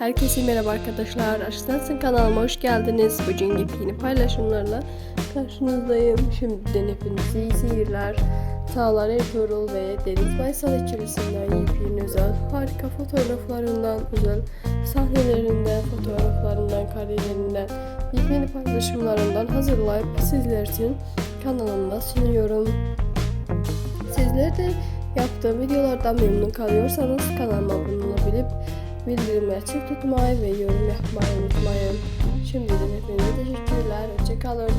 Herkese merhaba arkadaşlar. Aşkısansın kanalıma hoş geldiniz. Bugün yepyeni paylaşımlarla karşınızdayım. Şimdiden hepinize iyi seyirler. Çağlar Ertuğrul ve Deniz Baysal ikilisinden yepyeni özel harika fotoğraflarından, özel sahnelerinden, fotoğraflarından, kariyerinden, yepyeni paylaşımlarından hazırlayıp sizler için kanalımda sunuyorum. Sizler de yaptığım videolardan memnun kalıyorsanız kanalıma abone olabilip bildirimleri açık tutmayı ve yorum yapmayı unutmayın. Şimdiden hepinize teşekkürler. Hoşçakalın.